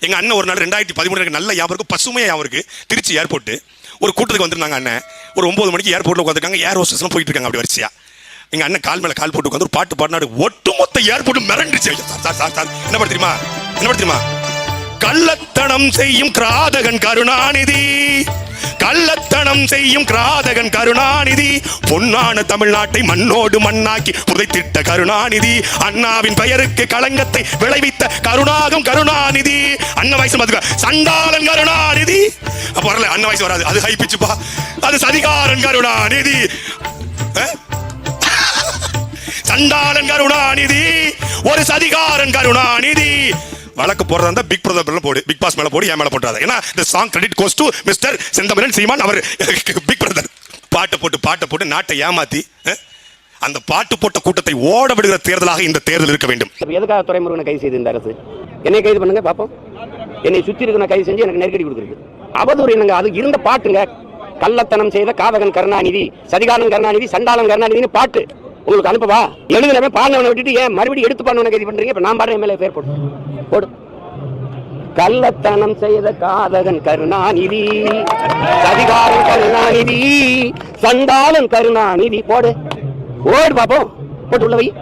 எங்க அண்ணன் ஒரு நாள் ரெண்டாயிரத்தி பதிமூணு நல்ல யாபருக்கு இருக்கு. பசுமையா திருச்சி ஏர்போர்ட் ஒரு கூட்டத்துக்கு வந்திருந்தாங்க அண்ணன். ஒரு ஒன்பது மணிக்கு ஏர்போர்ட்ல உட்காந்துருக்காங்க ஏர் ஹோஸ்டஸ்லாம் போயிட்டு இருக்காங்க அப்படி வரிசையா. எங்க அண்ணன் கால் மேல கால் போட்டு உட்காந்து ஒரு பாட்டு பாடினாரு. ஒட்டுமொத்த ஏர்போர்ட் மிரண்டுச்சு. என்ன பாட்டு தெரியுமா? என்ன பாட்டு தெரியுமா? கள்ளத்தனம் செய்யும் கிராதகன் கருணாநிதி. கள்ளத்தனம் செய்யும் கிராதகன் கருணாநிதி. பொன்னான தமிழ்நாட்டை மண்ணோடு மண்ணாக்கி புதைத்திட்ட கருணாநிதி. அண்ணாவின் பெயருக்கு களங்கத்தை விளைவித்த கருணாகம் கருணாநிதி. அண்ணன் வயசு பார்த்துக்க. சண்டாளன் கருணாநிதி. அப்போ வரல அண்ணன் வாய்ஸ் வராது. அது ஹைப்பிச்சுப்பா அது சதிகாரன் கருணாநிதி. அஹ்? சண்டாளன் கருணாநிதி. ஒரு சதிகாரன் கருணாநிதி. வழக்கு போடுறதா இருந்தா பிக் பிரதர் மேல போடு. பிக் பாஸ் மேல போடு என் மேல போட்டுறாத. ஏன்னா இந்த song credit goes to mister Senthamizhan Seeman our big brother பாட்டை போட்டு பாட்டை போட்டு நாட்டை ஏமாத்தி அந்த பாட்டு போட்ட கூட்டத்தை ஓட விடுகிற தேர்தலாக இந்த தேர்தல் இருக்க வேண்டும். எதுக்காக துறைமுருகனை கைது செய்து இந்த அரசு? என்னை கைது பண்ணுங்க பாப்போம். என்னை சுத்தி இருக்கிற கைது செஞ்சு எனக்கு நெருக்கடி கொடுக்குறது. அவதூறு என்னங்க அது இருந்த பாட்டுங்க. கள்ளத்தனம் செய்த காதகன் கருணாநிதி சதிகாரன் கருணாநிதி சண்டாளன் கருணாநிதினு பாட்டு. உங்களுக்கு அனுப்பவா? எழுதுனவன் பாடினவனை விட்டுட்டு ஏன் மறுபடியும் எடுத்து பண்ணவனை கைது பண்றீங்க? இப்ப நான் பாடுற மேலே பேர் போடு. போடு. கள்ளத்தனம் செய்த காதகன் கருணாநிதி சதிகாரன் கருணாநிதி சண்டாளன் கருணாநிதி. போடு. ஓடு பாப்போம். போட்டு உள்ள வை.